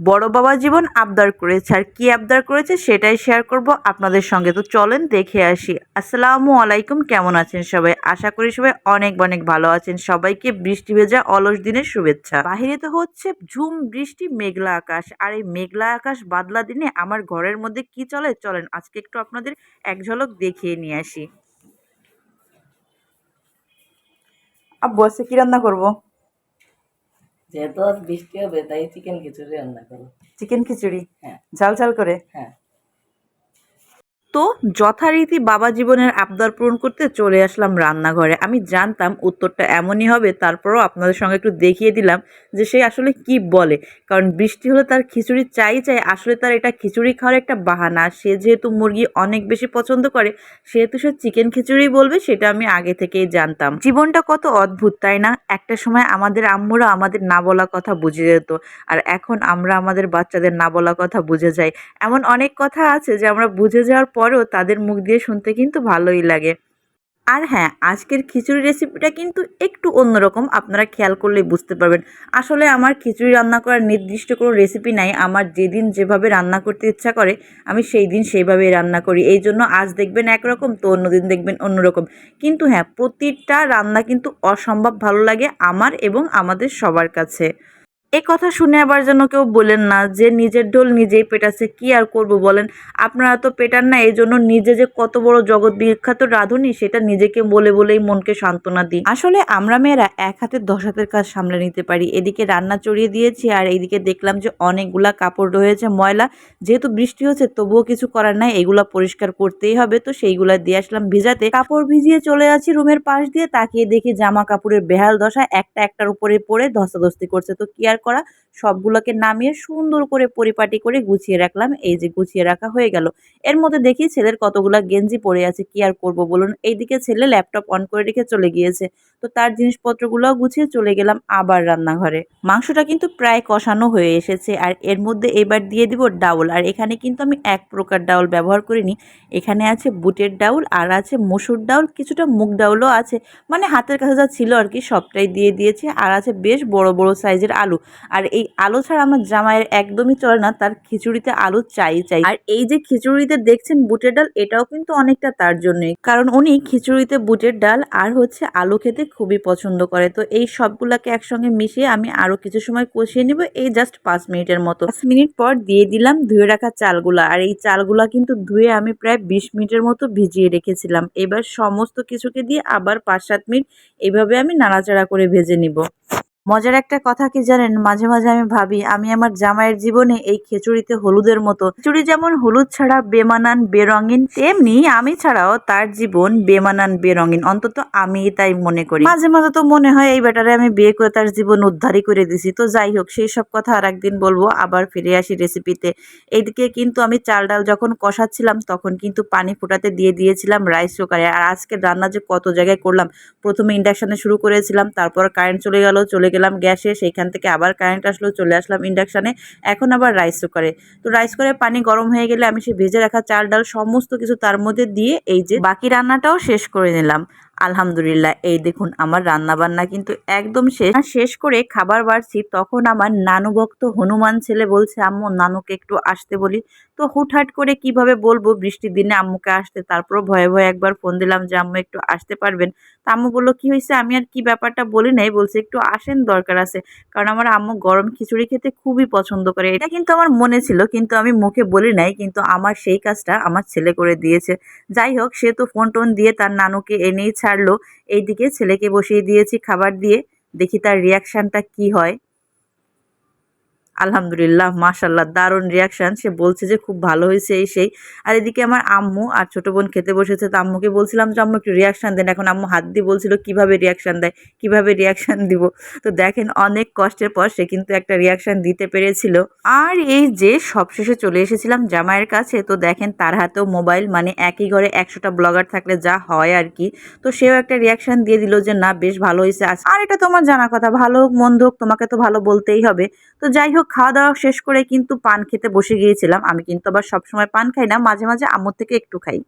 বড় বাবা জীবন আবদার করেছে। আর কি আবদার করেছে সেটাই শেয়ার করব আপনাদের সঙ্গে। তো চলেন দেখে আসি। আসসালামু আলাইকুম, কেমন আছেন সবাই? আশা করি সবাই অনেক অনেক ভালো আছেন। সবাইকে বৃষ্টি ভেজা অলস দিনের শুভেচ্ছা। বাহিরে তো হচ্ছে ঝুম, বৃষ্টি, মেঘলা আকাশ। আর এই মেঘলা আকাশ বাদলা দিনে আমার ঘরের মধ্যে কি চলে? চলেন আজকে একটু আপনাদের এক ঝলক দেখিয়ে নিয়ে আসি। আব্বু, আজকে কি রান্না করব? যেহেতু বৃষ্টি হবে তাই চিকেন খিচুড়ি রান্না করো চিকেন খিচুড়ি? হ্যাঁ। ঝাল ঝাল করে? হ্যাঁ। তো যথারীতি বাবা জীবনের আবদার পূরণ করতে চলে আসলাম রান্নাঘরে। আমি জানতাম উত্তরটা এমনই হবে, তারপরও আপনাদের সঙ্গে একটু দেখিয়ে দিলাম যে সে আসলে কি বলে। কারণ বৃষ্টি হলে তার খিচুড়ি চাই চাই, আসলে তার এটা খিচুড়ি খাওয়ার একটা বাহানা। সে যেহেতু মুরগি অনেক বেশি পছন্দ করে, সেহেতু সে চিকেন খিচুড়ি বলবে, সেটা আমি আগে থেকেই জানতাম। জীবনটা কত অদ্ভুত, তাই না? একটা সময় আমাদের আম্মুরা আমাদের না বলা কথা বুঝে যেত, আর এখন আমরা আমাদের বাচ্চাদের না বলা কথা বুঝে যাই। এমন অনেক কথা আছে যে আমরা বুঝে যাওয়ার পরেও তাদের মুখ দিয়ে শুনতে কিন্তু ভালোই লাগে। আর হ্যাঁ আজকের খিচুড়ি রেসিপিটা কিন্তু একটু অন্যরকম, আপনারা খেয়াল করলেই বুঝতে পারবেন। আসলে আমার খিচুড়ি রান্না করার নির্দিষ্ট কোনো রেসিপি নাই, আমার যেদিন যেভাবে রান্না করতে ইচ্ছা করে, আমি সেই দিন সেইভাবেই রান্না করি। এই জন্য আজ দেখবেন একরকম, তো অন্যদিন দেখবেন অন্যরকম। কিন্তু হ্যাঁ প্রতিটা রান্না কিন্তু অসম্ভব ভালো লাগে আমার এবং আমাদের সবার কাছে। এই কথা শুনে আবার যেন কেউ বলেন না যে নিজের ঢোল নিজেই পেটাচ্ছে, কি আর করব বলেন? আপনারা তো পেটান না, এই জন্য নিজে যে কত বড় জগৎ বিখ্যাত রাঁধুনি, সেটা নিজেকে বলে বলেই মনকে সান্ত্বনা দিই। আসলে আমরা মেয়েরা এক হাতে দশ হাতের কাজ সামলে নিতে পারি। এদিকে রান্না চড়িয়ে দিয়েছি আর এইদিকে দেখলাম যে অনেকগুলা কাপড় রয়েছে, ময়লা। যেহেতু বৃষ্টি হচ্ছে, তবুও কিছু করার নাই, এগুলা পরিষ্কার করতেই হবে। তো সেইগুলা দিয়ে আসলাম ভিজাতে। কাপড় ভিজিয়ে চলে যাচ্ছি রুমের পাশ দিয়ে, তাকিয়ে দেখি জামা কাপড়ের বেহাল দশা একটা একটার উপরে পড়ে ধস্তাধস্তি করছে। তো কি আর করা, সবগুলোকে নামিয়ে সুন্দর করে পরিপাটি করে গুছিয়ে রাখলাম। এই যে গুছিয়ে রাখা হয়ে গেল। এর মধ্যে দেখি ছেলের কতগুলা গেঞ্জি পরে আছে, কি আর করব বলুন? এইদিকে ছেলে ল্যাপটপ অন করে রেখে চলে গিয়েছে। তো তার জিনিসপত্রগুলোও গুছিয়ে চলে গেলাম আবার রান্নাঘরে। মাংসটা কিন্তু প্রায় কষানো হয়ে এসেছে আর এর মধ্যে এবার দিয়ে দিব ডাউল। আর এখানে কিন্তু আমি এক প্রকার ডাউল ব্যবহার করিনি। এখানে আছে বুটের ডাউল আর আছে মসুর ডাউল, কিছুটা মুগ ডাউলও আছে। মানে হাতের কাছে যা ছিল আর কি সবটাই দিয়ে দিয়েছি আর আছে বেশ বড় বড় সাইজের আলু। আর এই আলু ছাড়া আমার জামাইয়ের একদমই চলে না, তার খিচুড়িতে আলু চাই চাই। আর এই যে খিচুড়িতে দেখছেন বুটের ডাল, এটাও কিন্তু অনেকটা তার জন্যই। কারণ উনি খিচুড়িতে বুটের ডাল আর হচ্ছে আলু খেতে খুবই পছন্দ করে। তো এই সবগুলাকে একসঙ্গে মিশিয়ে আমি আরও কিছু সময় কষিয়ে নিব। এই জাস্ট পাঁচ মিনিটের মতো। পাঁচ মিনিট পর দিয়ে দিলাম ধুয়ে রাখা চালগুলা। আর এই চালগুলা কিন্তু ধুয়ে আমি প্রায় বিশ মিনিটের মতো ভিজিয়ে রেখেছিলাম। এবার সমস্ত কিছুকে দিয়ে আবার পাঁচ সাত মিনিট এইভাবে আমি নাড়াচাড়া করে ভেজে নিব। মজার একটা কথা কি জানেন? মাঝে মাঝে আমি ভাবি, আমি আমার জামাইয়ের জীবনে এই খিচুড়িতে হলুদের মতো। খিচুড়ি যেমন হলুদ ছাড়া বেমানান বেরঙিন, তেমনি আমি ছাড়াও তার জীবন বেমানান বেরঙিন। অন্তত আমি তাই মনে করি। মাঝে মাঝে তো মনে হয় এই ব্যাটারে আমি বিয়ে করে তার জীবন উদ্ধারই করে দিছি। তো যাই হোক, সেই সব কথা আর একদিন বলব, আবার ফিরে আসি রেসিপিতে এইদিকে কিন্তু আমি চাল ডাল যখন কষাচ্ছিলাম, তখন কিন্তু পানি ফোটাতে দিয়ে দিয়েছিলাম রাইস কুকারে আর আজকে রান্না যে কত জায়গায় করলাম, প্রথমে ইন্ডাকশানে শুরু করেছিলাম, তারপর কারেন্ট চলে গেল, চলে গেলাম গ্যাসে, সেইখান থেকে আবার কারেন্ট আসলো, চলে আসলাম ইন্ডাকশানে এখন আবার রাইস কুকারে তো রাইস কুকারে পানি গরম হয়ে গেলে আমি সেই ভেজে রাখা চাল ডাল সমস্ত কিছু তার মধ্যে দিয়ে এই যে বাকি রান্নাটাও শেষ করে নিলাম। আলহামদুলিল্লাহ, এই দেখুন আমার রান্না বান্না কিন্তু একদম শেষ। শেষ করে খাবার বাড়ছি, তখন আমার নানু ভক্ত হনুমান ছেলে বলছে, আম্মু, নানুকে একটু আসতে বলি। তো হুটহাট করে কীভাবে বলব, বৃষ্টির দিনে আম্মুকে আসতে, তারপরও ভয়ে ভয়ে একবার ফোন দিলাম যে, আম্মু, একটু আসতে পারবেন? তা আম্মু বলল, কি হয়েছে? আমি আর কি ব্যাপারটা বলি নাই? বলছে, একটু আসেন, দরকার আছে। কারণ আমার আম্মু গরম খিচুড়ি খেতে খুবই পছন্দ করে। এটা কিন্তু আমার মনে ছিল, কিন্তু আমি মুখে বলি নাই, কিন্তু আমার সেই কাজটা আমার ছেলে করে দিয়েছে। যাই হোক, সে তো ফোন টোন দিয়ে তার নানুকে এনেই ছাড়লো এইদিকে ছেলেকে বসিয়ে দিয়েছি খাবার দিয়ে। দেখি তার রিয়াকশানটা কি হয়। আলহামদুলিল্লাহ মাশাল্লাহ দারুণ রিয়াকশান সে বলছে যে খুব ভালো হয়েছে এই সেই। আর এদিকে আমার আম্মু আর ছোটো বোন খেতে বসেছে, তো আম্মুকে বলছিলাম যে, আম্মু, একটু রিয়াকশান দেন। এখন আম্মু হাত দিয়ে বলছিল, কীভাবে রিয়াকশান দেয়? কীভাবে রিয়াকশান দিব? তো দেখেন, অনেক কষ্টের পর সে কিন্তু একটা রিয়াকশান দিতে পেরেছিল। আর এই যে সবশেষে চলে এসেছিলাম জামাইয়ের কাছে, তো দেখেন, তার হাতেও মোবাইল মানে একই ঘরে একশোটা ব্লগার থাকলে যা হয় আর কি। তো সেও একটা রিয়াকশান দিয়ে দিল যে, না, বেশ ভালো হয়েছে আর এটা তোমার জানা কথা, ভালো হোক, মন্দ হোক, তোমাকে তো ভালো বলতেই হবে। তো যাই হোক খাওয়া দাওয়া শেষ করে কিন্তু পান খেতে বসে গিয়েছিলাম। আমি কিন্তু আবার সবসময় পান খাই না, মাঝে মাঝে আম্মুর থেকে একটু খাই।